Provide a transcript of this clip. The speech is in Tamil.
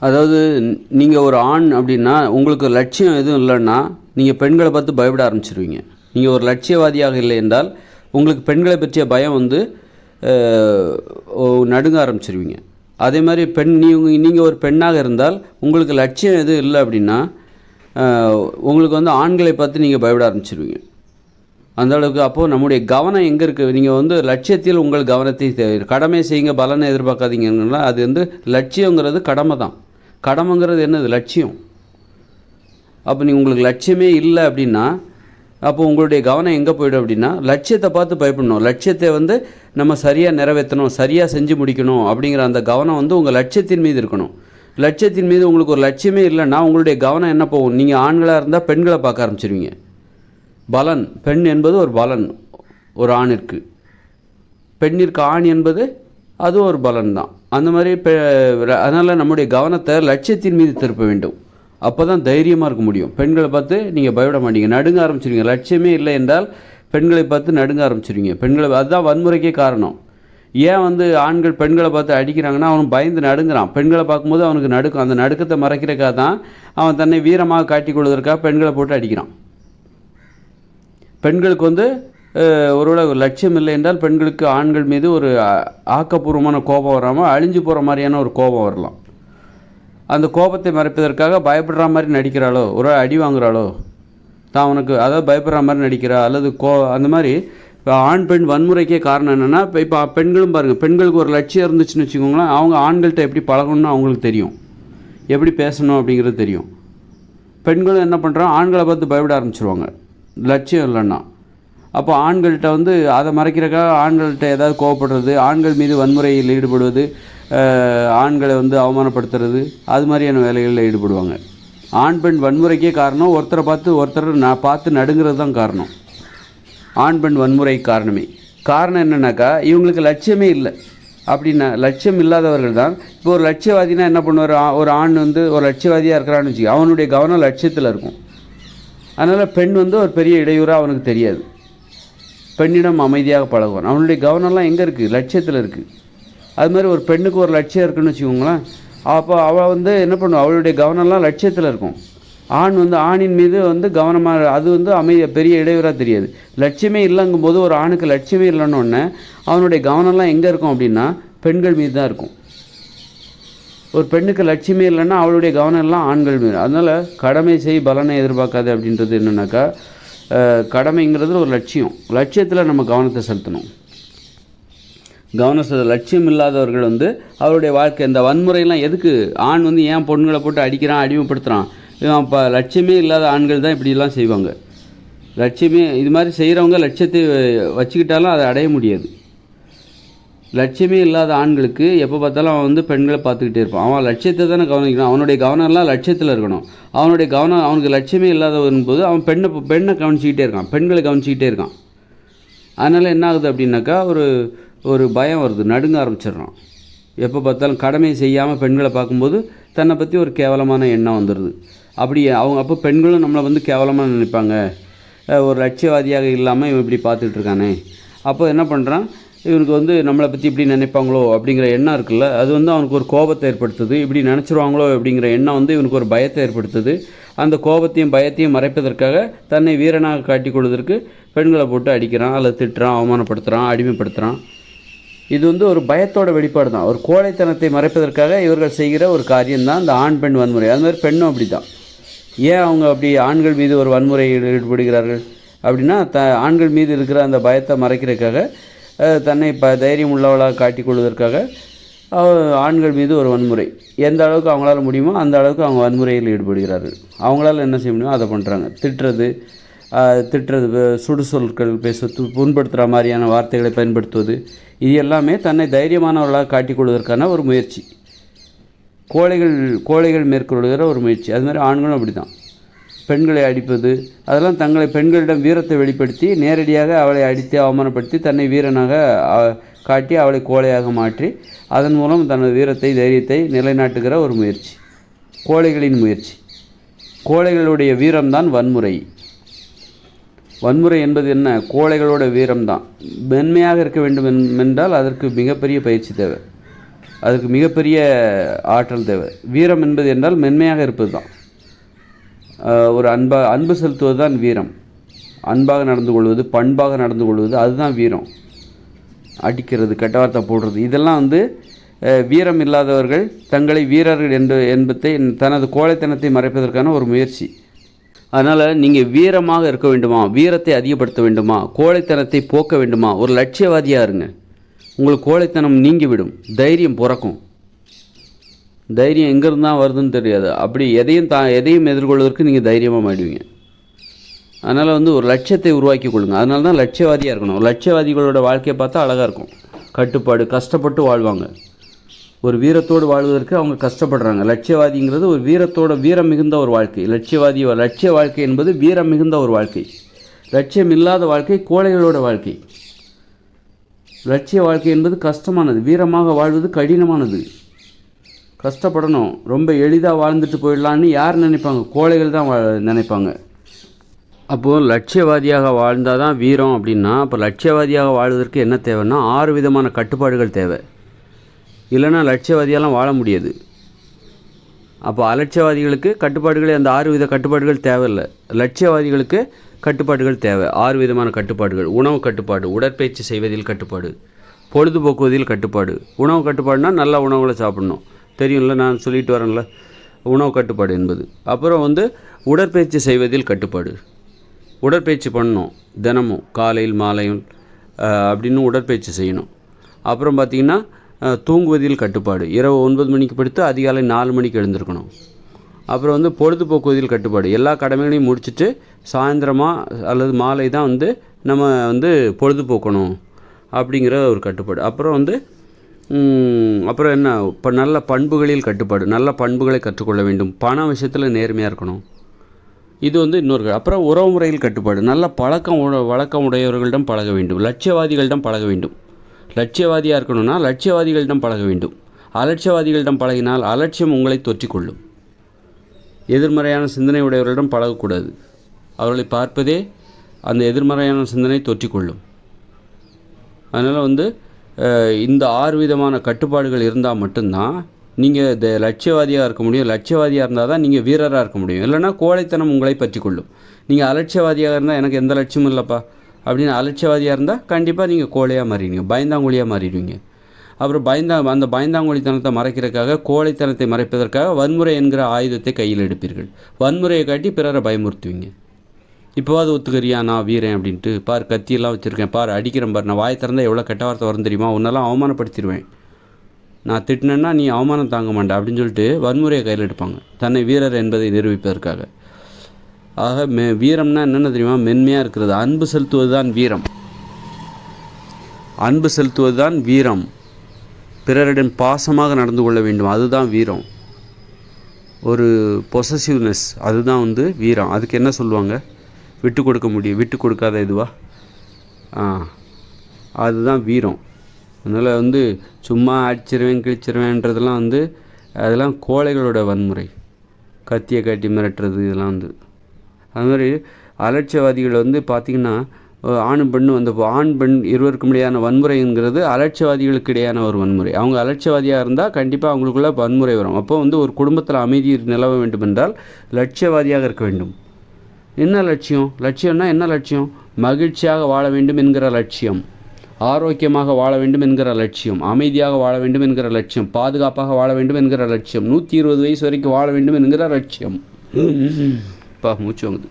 அதாவது நீங்கள் ஒரு ஆண் அப்படின்னா உங்களுக்கு லட்சியம் எதுவும் இல்லைன்னா நீங்கள் பெண்களை பார்த்து பயப்பட ஆரம்பிச்சிருவீங்க. நீங்கள் ஒரு லட்சியவாதியாக இல்லை என்றால் உங்களுக்கு பெண்களை பற்றிய பயம் வந்து நடுங்க ஆரம்பிச்சிருவீங்க. அதே மாதிரி பெண் நீங்கள் நீங்கள் ஒரு பெண்ணாக இருந்தால் உங்களுக்கு லட்சியம் எதுவும் இல்லை அப்படின்னா உங்களுக்கு வந்து ஆண்களை பார்த்து நீங்கள் பயப்பட ஆரம்பிச்சிருவீங்க. அந்த அளவுக்கு அப்போது நம்முடைய கவனம் எங்கே இருக்குது நீங்கள் வந்து லட்சியத்தில் உங்கள் கவனத்தை கடமை செய்யுங்க பலனை எதிர்பார்க்காதீங்கன்னா அது வந்து லட்சியங்கிறது கடமை தான். கடமைங்கிறது என்னது? லட்சியம். அப்போ நீ உங்களுக்கு லட்சியமே இல்லை அப்படின்னா அப்போ உங்களுடைய கவனம் எங்கே போயிடும் அப்படின்னா லட்சியத்தை பார்த்து பயப்படணும். லட்சியத்தை வந்து நம்ம சரியாக நிறைவேற்றணும் சரியாக செஞ்சு முடிக்கணும் அப்படிங்கிற அந்த கவனம் வந்து உங்கள் லட்சியத்தின் மீது இருக்கணும். லட்சியத்தின் மீது உங்களுக்கு ஒரு லட்சியமே இல்லைன்னா உங்களுடைய கவனம் என்ன போகும்? நீங்கள் ஆண்களாக இருந்தால் பெண்களை பார்க்க ஆரம்பிச்சிருவீங்க. பலன். பெண் என்பது ஒரு பலன் ஒரு ஆணிற்கு. பெண்ணிற்கு ஆண் என்பது அதுவும் ஒரு பலன் தான். அந்த மாதிரி பெ அதனால் நம்முடைய கவனத்தை லட்சியத்தின் மீது திருப்ப வேண்டும். அப்போ தான் தைரியமாக இருக்க முடியும். பெண்களை பார்த்து நீங்கள் பயப்பட மாட்டீங்க. நடுங்க ஆரம்பிச்சிருவீங்க. லட்சியமே இல்லை என்றால் பெண்களை பார்த்து நடுங்க ஆரம்பிச்சிருவீங்க. பெண்களை அதுதான் வன்முறைக்கே காரணம். ஏன் வந்து ஆண்கள் பெண்களை பார்த்து அடிக்கிறாங்கன்னா அவன் பயந்து நடுங்குறான். பெண்களை பார்க்கும்போது அவனுக்கு நடுக்கும். அந்த நடுக்கத்தை மறைக்கிறக்காக தான் அவன் தன்னை வீரமாக காட்டிக் கொள்வதற்காக பெண்களை போட்டு அடிக்கிறான். பெண்களுக்கு வந்து ஒருவேளை ஒரு லட்சியம் இல்லை என்றால் பெண்களுக்கு ஆண்கள் மீது ஒரு ஆக்கப்பூர்வமான கோபம் வராமல் அழிஞ்சு போகிற மாதிரியான ஒரு கோபம் வரலாம். அந்த கோபத்தை மறைப்பதற்காக பயப்படுற மாதிரி நடிக்கிறாளோ ஒரு அடி வாங்குறாளோ தான் அவனுக்கு அதாவது பயப்படுற மாதிரி நடிக்கிறா அல்லது கோ அந்த மாதிரி இப்போ ஆண் பெண் வன்முறைக்கே காரணம் என்னென்னா இப்போ இப்போ பெண்களும் பாருங்கள் பெண்களுக்கு ஒரு லட்சியம் இருந்துச்சுன்னு வச்சுக்கோங்களேன் அவங்க ஆண்கள்கிட்ட எப்படி பழகணும்னு அவங்களுக்கு தெரியும். எப்படி பேசணும் அப்படிங்கிறது தெரியும். பெண்களும் என்ன பண்ணுறாங்க ஆண்களை பார்த்து பயப்பட ஆரம்பிச்சிருவாங்க. லட்சியம் இல்லைன்னா. அப்போ ஆண்கள்கிட்ட வந்து அதை மறைக்கிறக்காக ஆண்கள்கிட்ட ஏதாவது கோவப்படுறது ஆண்கள் மீது வன்முறையில் ஈடுபடுவது ஆண்களை வந்து அவமானப்படுத்துறது அது மாதிரியான வேலைகளில் ஈடுபடுவாங்க. ஆண் பெண் வன்முறைக்கே காரணம் ஒருத்தரை பார்த்து ஒருத்தர் நான் பார்த்து நடுங்கிறது தான் காரணம். ஆண் பெண் வன்முறை காரணமே. காரணம் என்னன்னாக்கா இவங்களுக்கு லட்சியமே இல்லை. அப்படின்னா லட்சியம் இல்லாதவர்கள் தான். இப்போ ஒரு லட்சியவாதினா என்ன பண்ணுவார்? ஒரு ஆண் வந்து ஒரு லட்சியவாதியாக இருக்கிறான்னு வச்சுக்கோ அவனுடைய கவனம் லட்சியத்தில் இருக்கும். அதனால் பெண் வந்து ஒரு பெரிய இடையூறாக அவனுக்கு தெரியாது. பெண்ணிடம் அமைதியாக பழகுவான். அவனுடைய கவனம்லாம் எங்கே இருக்குது லட்சியத்தில் இருக்குது அது மாதிரி ஒரு பெண்ணுக்கு ஒரு லட்சியம் இருக்குன்னு வச்சுக்கோங்களேன். அப்போ அவள் வந்து என்ன பண்ணுவா? அவளுடைய கவனம்லாம் லட்சியத்தில் இருக்கும். ஆண் வந்து ஆணின் மீது வந்து கவனமாக அது வந்து அமை பெரிய இடையூறாக தெரியாது. லட்சியமே இல்லைங்கும் போது ஒரு ஆணுக்கு லட்சியமே இல்லைன்னொன்னே அவனுடைய கவனம்லாம் எங்கே இருக்கும் அப்படின்னா பெண்கள் மீது தான் இருக்கும். ஒரு பெண்ணுக்கு லட்சியமே இல்லைன்னா அவளுடைய கவனம் எல்லாம் ஆண்கள் மீது. அதனால் கடமை செய் பலனை எதிர்பார்க்காது அப்படின்றது என்னென்னாக்கா கடமைங்கிறது ஒரு லட்சியம். லட்சியத்தில் நம்ம கவனத்தை செலுத்தணும். கவனம் செலுத்த லட்சியம் இல்லாதவர்கள் வந்து அவருடைய வாழ்க்கை இந்த வன்முறையெல்லாம் எதுக்கு? ஆண் வந்து ஏன் பொண்ணுங்களை போட்டு அடிக்கிறான் அடிமைப்படுத்துகிறான் இவன் அப்போ லட்சியமே இல்லாத ஆண்கள் தான் இப்படிலாம் செய்வாங்க. லட்சியமே இது மாதிரி செய்கிறவங்க லட்சியத்தை வச்சுக்கிட்டாலும் அதை அடைய முடியாது. லட்சியமே இல்லாத ஆண்களுக்கு எப்போ பார்த்தாலும் அவன் வந்து பெண்களை பார்த்துக்கிட்டே இருப்பான். அவன் லட்சியத்தை தானே கவனிக்கணும் அவனுடைய கவனம்லாம் லட்சியத்தில் இருக்கணும். அவனுடைய கவனம் அவனுக்கு லட்சியமே இல்லாத போது அவன் பெண்ணை பெண்ணை கவனிச்சிக்கிட்டே இருக்கான். பெண்களை கவனிச்சிக்கிட்டே இருக்கான். அதனால் என்ன ஆகுது அப்படின்னாக்கா ஒரு ஒரு பயம் வருது. நடுங்க ஆரம்பிச்சிடுறான். எப்போ பார்த்தாலும் கடமையை செய்யாமல் பெண்களை பார்க்கும்போது தன்னை பற்றி ஒரு கேவலமான எண்ணம் வந்துடுது அப்படி அவங்க அப்போ பெண்களும் நம்மளை வந்து கேவலமாக நினைப்பாங்க. ஒரு லட்சியவாதியாக இல்லாமல் இவன் இப்படி பார்த்துட்ருக்கானே அப்போ என்ன பண்ணுறான் இவனுக்கு வந்து நம்மளை பற்றி இப்படி நினைப்பாங்களோ அப்படிங்கிற எண்ணம் இருக்குல்ல அது வந்து அவனுக்கு ஒரு கோபத்தை ஏற்படுத்துது. இப்படி நினச்சிருவாங்களோ அப்படிங்கிற எண்ணம் வந்து இவனுக்கு ஒரு பயத்தை ஏற்படுத்துது. அந்த கோபத்தையும் பயத்தையும் மறைப்பதற்காக தன்னை வீரனாக காட்டிக் கொள்வதற்கு பெண்களை போட்டு அடிக்கிறான் அல்லது திட்டுறான் அவமானப்படுத்துகிறான் அடிமைப்படுத்துகிறான் இது வந்து ஒரு பயத்தோட வெளிப்பாடு தான் ஒரு கோழைத்தனத்தை மறைப்பதற்காக இவர்கள் செய்கிற ஒரு காரியம்தான் இந்த ஆண் பெண் வன்முறை. அது மாதிரி பெண்ணும் அப்படி தான் ஏன் அவங்க அப்படி ஆண்கள் மீது ஒரு வன்முறையில் ஈடுபடுகிறார்கள் அப்படின்னா த ஆண்கள் மீது இருக்கிற அந்த பயத்தை மறைக்கிறதுக்காக தன்னை ப தைரியம் உள்ளவளாக காட்டிக்கொள்வதற்காக ஆண்கள் மீது ஒரு வன்முறை. எந்த அளவுக்கு அவங்களால முடியுமோ அந்த அளவுக்கு அவங்க வன்முறையில் ஈடுபடுகிறார்கள். அவங்களால என்ன செய்ய முடியுமோ அதை பண்ணுறாங்க திட்டுறது திட்டுறது சுடு சொற்கள் பேச புண்படுத்துகிற மாதிரியான வார்த்தைகளை பயன்படுத்துவது இது எல்லாமே தன்னை தைரியமானவர்களாக காட்டிக்கொள்வதற்கான ஒரு முயற்சி. கோழைகள் கோழைகள் மேற்கொள்கிற ஒரு முயற்சி. அது மாதிரி ஆண்களும் அப்படி தான் பெண்களை அடிப்பது அதெல்லாம் தங்களை பெண்களிடம் வீரத்தை வெளிப்படுத்தி நேரடியாக அவளை அடித்து அவமானப்படுத்தி தன்னை வீரனாக காட்டி அவளை கோழையாக மாற்றி அதன் மூலம் தனது வீரத்தை தைரியத்தை நிலைநாட்டுகிற ஒரு முயற்சி. கோழைகளின் முயற்சி. கோழைகளுடைய வீரம்தான் வன்முறை. வன்முறை என்பது என்ன? கோழைகளோட வீரம்தான். மென்மையாக இருக்க வேண்டும் என்றால் அதற்கு மிகப்பெரிய பயிற்சி தேவை. அதுக்கு மிகப்பெரிய ஆற்றல் தேவை. வீரம் என்பது என்றால் மென்மையாக இருப்பது தான் ஒரு அன்பாக அன்பு செலுத்துவது தான் வீரம். அன்பாக நடந்து கொள்வது பண்பாக நடந்து கொள்வது அதுதான் வீரம். அடிக்கிறது கெட்ட வார்த்தை போடுறது இதெல்லாம் வந்து வீரம் இல்லாதவர்கள் தங்களை வீரர்கள் என்று என்பதை தனது கோழைத்தனத்தை மறைப்பதற்கான ஒரு முயற்சி. அதனால் நீங்கள் வீரமாக இருக்க வேண்டுமா? வீரத்தை அதிகப்படுத்த வேண்டுமா? கோழைத்தனத்தை போக்க வேண்டுமா? ஒரு லட்சியவாதியாக இருங்க. உங்களுக்கு கோழைத்தனம் நீங்கிவிடும். தைரியம் பிறக்கும். தைரியம் எங்கேருந்து தான் வருதுன்னு தெரியாது. அப்படி எதையும் தா எதையும் எதிர்கொள்வதற்கு நீங்கள் தைரியமாக மாடுவீங்க அதனால் வந்து ஒரு லட்சியத்தை உருவாக்கி கொள்ளுங்கள் அதனால தான் லட்சியவாதியாக இருக்கணும். லட்சியவாதிகளோட வாழ்க்கையை பார்த்தா அழகாக இருக்கும். கட்டுப்பாடு கஷ்டப்பட்டு வாழ்வாங்க. ஒரு வீரத்தோடு வாழ்வதற்கு அவங்க கஷ்டப்படுறாங்க. லட்சியவாதிங்கிறது ஒரு வீரத்தோட வீரம் மிகுந்த ஒரு வாழ்க்கை. லட்சியவாதி லட்சிய வாழ்க்கை என்பது வீரம் மிகுந்த ஒரு வாழ்க்கை. லட்சியம் இல்லாத வாழ்க்கை கோழைகளோட வாழ்க்கை. லட்சிய வாழ்க்கை என்பது கஷ்டமானது. வீரமாக வாழ்வது கடினமானது. கஷ்டப்படணும். ரொம்ப எளிதாக வாழ்ந்துட்டு போயிடலான்னு யார் நினைப்பாங்க? கோழைகள் தான் வா- நினைப்பாங்க. அப்போது லட்சியவாதியாக வாழ்ந்தால் தான் வீரம் அப்படின்னா அப்போ லட்சியவாதியாக வாழ்வதற்கு என்ன தேவைன்னா ஆறு விதமான கட்டுப்பாடுகள் தேவை. இல்லைன்னா லட்சியவாதியெல்லாம் வாழ முடியாது. அப்போ அலட்சியவாதிகளுக்கு கட்டுப்பாடுகளே அந்த ஆறு வித கட்டுப்பாடுகள் தேவையில்லை. லட்சியவாதிகளுக்கு கட்டுப்பாடுகள் தேவை. ஆறு விதமான கட்டுப்பாடுகள். உணவு கட்டுப்பாடு உடற்பயிற்சி செய்வதில் கட்டுப்பாடு பொழுதுபோக்குவதில் கட்டுப்பாடு. உணவு கட்டுப்பாடுனா நல்ல உணவுகளை சாப்பிடணும். தெரியும்ல நான் சொல்லிட்டு வரேன்ல. உணவு கட்டுப்பாடு என்பது. அப்புறம் வந்து உடற்பயிற்சி செய்வதில் கட்டுப்பாடு. உடற்பயிற்சி பண்ணணும். தினமும் காலையில் மாலையும் அப்படின்னு உடற்பயிற்சி செய்யணும். அப்புறம் பார்த்திங்கன்னா தூங்குவதில் கட்டுப்பாடு. இரவு ஒன்பது மணிக்கு படுத்து அதிகாலை நாலு மணிக்கு எழுந்திருக்கணும். அப்புறம் வந்து பொழுதுபோக்குவதில் கட்டுப்பாடு. எல்லா கடமைகளையும் முடிச்சுட்டு சாயந்தரமாக அல்லது மாலை தான் வந்து நம்ம வந்து பொழுதுபோக்கணும். அப்படிங்கிற ஒரு கட்டுப்பாடு. அப்புறம் வந்து அப்புறம் என்ன? இப்போ நல்ல பண்புகளில் கட்டுப்பாடு நல்ல பண்புகளை கற்றுக்கொள்ள வேண்டும். பண விஷயத்தில் நேர்மையாக இருக்கணும். இது வந்து இன்னொரு அப்புறம் உறவு முறையில் கட்டுப்பாடு. நல்ல பழக்கம் உட- வழக்கம் உடையவர்களிடம் பழக வேண்டும். லட்சியவாதிகளிடம் பழக வேண்டும். லட்சியவாதியாக இருக்கணும்னா லட்சியவாதிகளிடம் பழக வேண்டும். அலட்சியவாதிகளிடம் பழகினால் அலட்சியம் உங்களை தொற்றிக்கொள்ளும். எதிர்மறையான சிந்தனை உடையவர்களிடம் பழகக்கூடாது. அவர்களை பார்ப்பதே அந்த எதிர்மறையான சிந்தனை தொற்றிக்கொள்ளும். அதனால் வந்து இந்த ஆறு விதமான கட்டுப்பாடுகள் இருந்தால் மட்டும்தான் நீங்கள் இந்த லட்சியவாதியாக இருக்க முடியும். லட்சியவாதியாக இருந்தால் தான் நீங்கள் வீரராக இருக்க முடியும். இல்லைன்னா கோழைத்தனம் உங்களை பற்றி கொள்ளும். நீங்கள் அலட்சியவாதியாக இருந்தால் எனக்கு எந்த லட்சியமும் இல்லைப்பா. அப்படின்னு அலட்சியவாதியாக இருந்தால் கண்டிப்பாக நீங்கள் கோழையாக மாறிடுவீங்க. பயந்தாங்குழியாக மாறிடுவீங்க. அப்புறம் பயந்தா அந்த பயந்தாங்குழித்தனத்தை மறைக்கிறதுக்காக கோழைத்தனத்தை மறைப்பதற்காக வன்முறை என்கிற ஆயுதத்தை கையில் எடுப்பீர்கள். வன்முறையை காட்டி பிறரை பயமுறுத்துவீங்க. இப்போவாது ஒத்துக்கறியா? நான் வீரன் அப்படின்ட்டு. பார் கத்தியெல்லாம் வச்சுருக்கேன். பார் அடிக்கிறேன் பார். நான் வாய் திறந்தால் எவ்வளோ கெட்ட வார்த்தை வரும் தெரியுமா? உன்னெல்லாம் அவமானப்படுத்திடுவேன். நான் திட்டினேன்னா நீ அவமானம் தாங்க மாட்டேன் அப்படின்னு சொல்லிட்டு வன்முறையை கையில் எடுப்பாங்க. தன்னை வீரர் என்பதை நிரூபிப்பதற்காக. ஆக மெ வீரம்னா என்னென்ன தெரியுமா? மென்மையாக இருக்கிறது. அன்பு செலுத்துவது தான் வீரம். அன்பு செலுத்துவது தான் வீரம். பிறரிடம் பாசமாக நடந்து கொள்ள வேண்டும். அதுதான் வீரம். ஒரு பொசசிவ்னஸ் அதுதான் வந்து வீரம். அதுக்கு என்ன சொல்லுவாங்க? விட்டு கொடுக்க முடியும். விட்டு கொடுக்காத இதுவா ஆ அதுதான் வீரம். அதனால் வந்து சும்மா அடிச்சிருவேன் கிழிச்சிருவேன்றதெல்லாம் வந்து அதெல்லாம் கோழைகளோட வன்முறை. கத்தியை காட்டி மிரட்டுறது இதெல்லாம் வந்து. அது மாதிரி அலட்சியவாதிகள் வந்து பார்த்திங்கன்னா ஆண் ஆணும் பெண்ணும் வந்து ஆண் பெண் இருவருக்கும் இடையான வன்முறைங்கிறது அலட்சியவாதிகளுக்கு இடையான ஒரு வன்முறை. அவங்க அலட்சியவாதியாக இருந்தால் கண்டிப்பாக அவங்களுக்குள்ள வன்முறை வரும். அப்போ வந்து ஒரு குடும்பத்தில் அமைதி நிலவ வேண்டும் என்றால் லட்சியவாதியாக இருக்க வேண்டும். என்ன லட்சியம்? லட்சியம்னா என்ன லட்சியம்? மகிழ்ச்சியாக வாழ வேண்டும் என்கிற லட்சியம். ஆரோக்கியமாக வாழ வேண்டும் என்கிற லட்சியம். அமைதியாக வாழ வேண்டும் என்கிற லட்சியம். பாதுகாப்பாக வாழ வேண்டும் என்கிற லட்சியம். நூற்றி இருபது வயசு வரைக்கும் வாழ வேண்டும் என்கிற லட்சியம். பா மூச்சு வாங்குது.